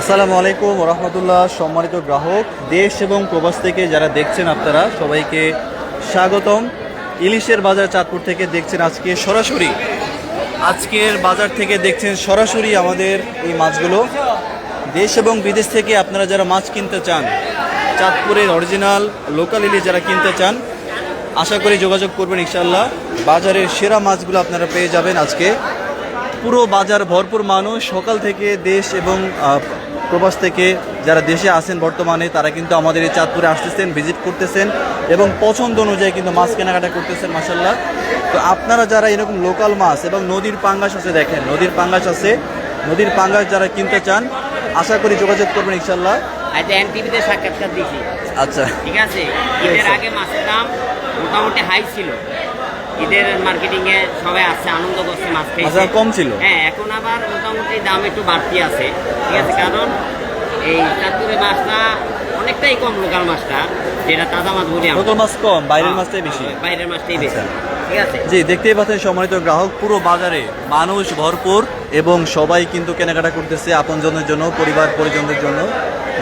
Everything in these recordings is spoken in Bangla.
আসসালামু আলাইকুম রহমতুল্লাহ সম্মানিত গ্রাহক, দেশ এবং প্রবাস থেকে যারা দেখছেন আপনারা, সবাইকে স্বাগতম। ইলিশের বাজার চাঁদপুর থেকে দেখছেন আজকে সরাসরি। আজকের বাজার থেকে দেখছেন সরাসরি আমাদের এই মাছগুলো। দেশ এবং বিদেশ থেকে আপনারা যারা মাছ কিনতে চান, চাঁদপুরের অরিজিনাল লোকাল ইলিশ যারা কিনতে চান, আশা করি যোগাযোগ করবেন ইনশাল্লাহ বাজারের সেরা মাছগুলো আপনারা পেয়ে যাবেন আজকে। পুরো বাজার ভরপুর মানুষ, সকাল থেকে দেশ এবং প্রবাস থেকে যারা দেশে আছেন বর্তমানে তারা কিন্তু আমাদের এই চাঁদপুরে আসতেছেন ভিজিট করতেছেন এবং পছন্দ অনুযায়ী কিন্তু মাছ কেনাকাটা করতেছেন মাসাল্লাহ তো আপনারা যারা এরকম লোকাল মাছ এবং নদীর পাঙ্গাস আছে দেখেন নদীর পাঙ্গাস আছে। নদীর পাঙ্গাস যারা কিনতে চান আশা করি যোগাযোগ করবেন ইনশাল্লাহ আজ এনটিভিতে সাক্ষাৎকার দিয়েছি আচ্ছা। ঠিক আছে? ঈদের আগে মাছের দাম মোটামুটি হাই ছিল। ঈদের মার্কেটিং এ সবাই আসছে আনন্দ করছে মাছ আচ্ছা, কম ছিল? হ্যাঁ এখন আবার মোটামুটি দাম একটু বাড়তি আছে ঠিক আছে কারণ এই চাঁদপুরের মাছটা অনেকটাই কম লোকাল মাছটা যেটা তাজা মাছ বলি। লোকাল মাছ কম বাইরের হ্যাঁ, মাছটাই বেশি বাইরের মাছটাই বেশি আচ্ছা। ঠিক আছে জি দেখতেই পাচ্ছেন সম্মানিত গ্রাহক পুরো বাজারে মানুষ ভরপুর এবং সবাই কিন্তু কেনাকাটা করতেছে আপনজনের জন্য পরিবার পরিজনদের জন্য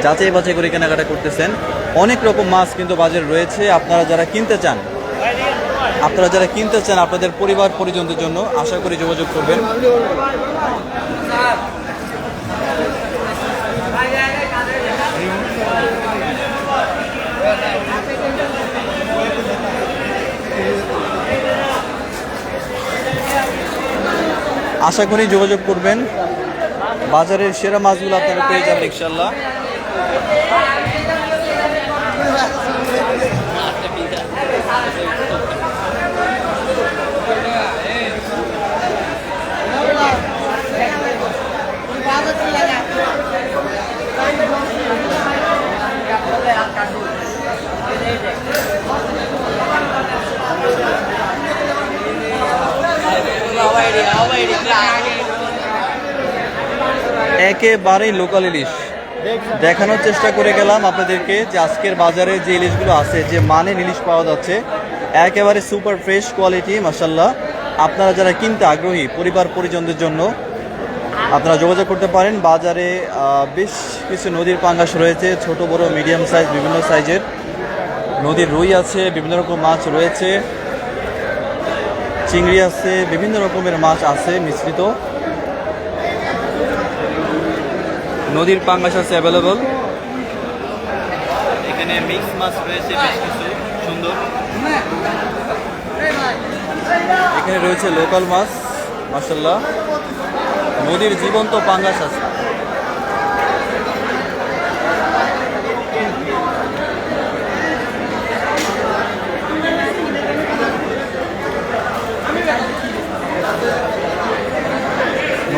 যাচাই বাছাই করে কেনাকাটা করতেছেন অনেক রকম মাছ কিন্তু বাজারে রয়েছে আপনারা যারা কিনতে চান আপনারা যারা কিনতে চান আপনাদের পরিবার পরিজনদের জন্য আশা করি যোগাযোগ করবেন। আশা করি যোগাযোগ করবেন। বাজারের সেরা মাছগুলো আপনারা পেয়ে যাবেন ইনশাল্লাহ একেবারেই লোকাল ইলিশ। দেখানোর চেষ্টা করে গেলাম আপনাদেরকে যে আজকের বাজারে যে ইলিশগুলো আছে, যে মানে ইলিশ পাওয়া যাচ্ছে, একেবারে সুপার ফ্রেশ কোয়ালিটি মাসাল্লাহ আপনারা যারা কিনতে আগ্রহী, পরিবার, পরিজনদের জন্য, আপনারা যোগাযোগ করতে পারেন। বাজারে বেশ কিছু নদীর পাঙ্গাস রয়েছে, ছোট, বড় মিডিয়াম সাইজ বিভিন্ন সাইজের নদীর রুই আছে, বিভিন্ন রকম মাছ রয়েছে। চিংড়ি আছে বিভিন্ন রকমের মাছ আছে মিশ্রিত। নদীর পাঙ্গাস আছে অ্যাভেলেবল এখানে মিক্স মাছ রয়েছে বেশ কিছু সুন্দর। এখানে রয়েছে লোকাল মাছ মাসাল্লাহ নদীর জীবন্ত পাঙ্গাস আছে।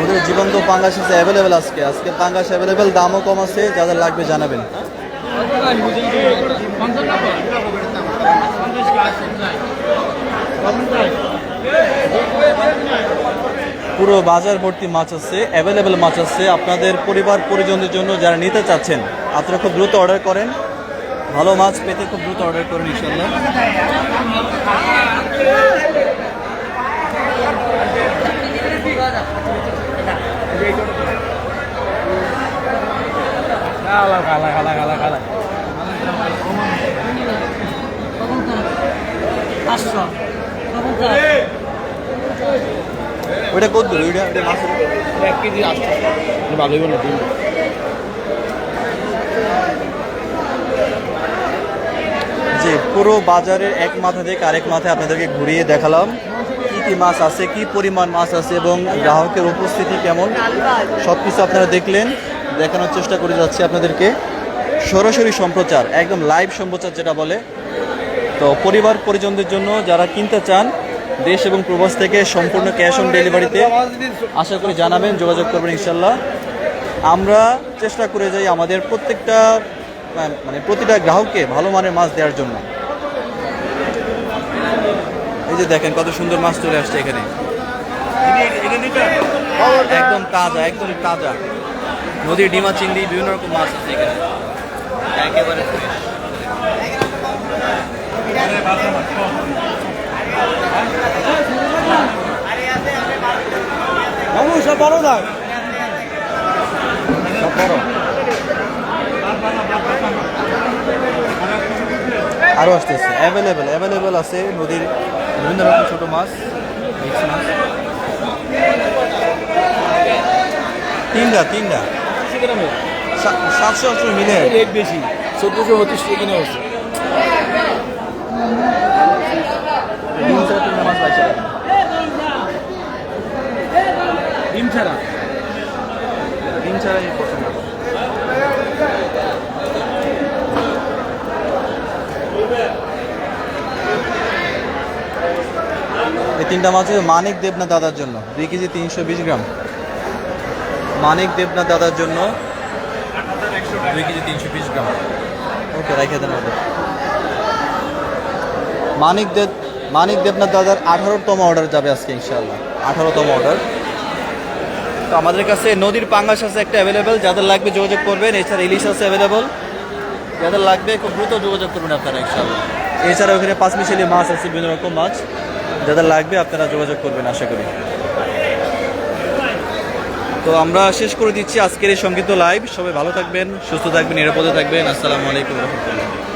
নদীর জীবন্ত পাঙ্গাস আছে অ্যাভেলেবেল আজকে। আজকে পাঙ্গাস অ্যাভেলেবেল দামও কম আছে, যাদের লাগবে জানাবেন। পুরো বাজার ভর্তি মাছ আছে অ্যাভেলেবেল মাছ আছে। আপনাদের পরিবার, পরিজনদের জন্য যারা নিতে চাচ্ছেন, আপনারা খুব দ্রুত অর্ডার করেন। ভালো মাছ পেতে খুব দ্রুত অর্ডার করুন ইনশাল্লাহ ওইটা কত দূর ওইটা ওইটা মাছ এক কেজি আসতে ভালোই বলে দিন যে পুরো বাজারের এক মাথা থেকে আরেক মাথায় আপনাদেরকে ঘুরিয়ে দেখালাম। কি কি মাছ আছে কি পরিমাণ মাছ আছে এবং গ্রাহকের উপস্থিতি কেমন? সব কিছু আপনারা দেখলেন। দেখানোর চেষ্টা করে যাচ্ছি আপনাদেরকে। সরাসরি সম্প্রচার একদম লাইভ সম্প্রচার যেটা বলে। তো পরিবার পরিজনদের জন্য যারা কিনতে চান দেশ এবং প্রবাস থেকে সম্পূর্ণ ক্যাশ অন ডেলিভারিতে আশা করি জানাবেন, যোগাযোগ করবেন ইনশাল্লাহ আমরা চেষ্টা করে যাই আমাদের প্রত্যেকটা মানে প্রতিটা গ্রাহককে ভালো মানের মাছ দেওয়ার জন্য। এই যে দেখেন কত সুন্দর মাছ চলে আসছে এখানে। একদম তাজা একদম তাজা। নদীর ডিমা চিংড়ি, বিভিন্ন রকম মাছ আছে এখানে। একেবারে fresh। বড় নয় আরও আসতেছে। অ্যাভেলেবেল অ্যাভেলেবেল আছে নদীর বিভিন্ন রকম ছোট মাছ মিক্স মাছ। তিনটা তিনটা। সাতশো আটশো মিলে। রেট বেশি। চোদ্দশো বত্রিশ কিনে হচ্ছে মাছ পাইছে। ডিম ছাড়া। ডিম ছাড়া এই পছন্দ এই তিনটা মাছ মানিক দেবনাথ দাদার জন্য। দুই কেজি তিনশো বিশ গ্রাম। মানিক দেবনাথ দাদার জন্য দুই কেজি তিনশো বিশ গ্রাম। ওকে, রেখে দেন মানিক দেব মানিক দেবনাথ দাদার আঠারোতম অর্ডার যাবে আজকে ইনশাল্লাহ আঠারোতম অর্ডার তো আমাদের কাছে নদীর পাঙ্গাস আছে একটা অ্যাভেলেবেল যাদের লাগবে যোগাযোগ করবেন, এছাড়া ইলিশ আছে অ্যাভেলেবেল যাদের লাগবে, খুব দ্রুত যোগাযোগ করবেন আপনারা ইনশাল্লাহ এছাড়া ওখানে পাঁচ মিশালি মাছ আছে, বিভিন্ন রকম মাছ। যাদের লাগবে, আপনারা যোগাযোগ করবেন, আশা করি। তো আমরা শেষ করে দিচ্ছি আজকের এই সংগীত লাইভ সবাই ভালো থাকবেন, সুস্থ থাকবেন, নিরাপদে থাকবেন। আসসালামু আলাইকুম রহমতুল্লাহ।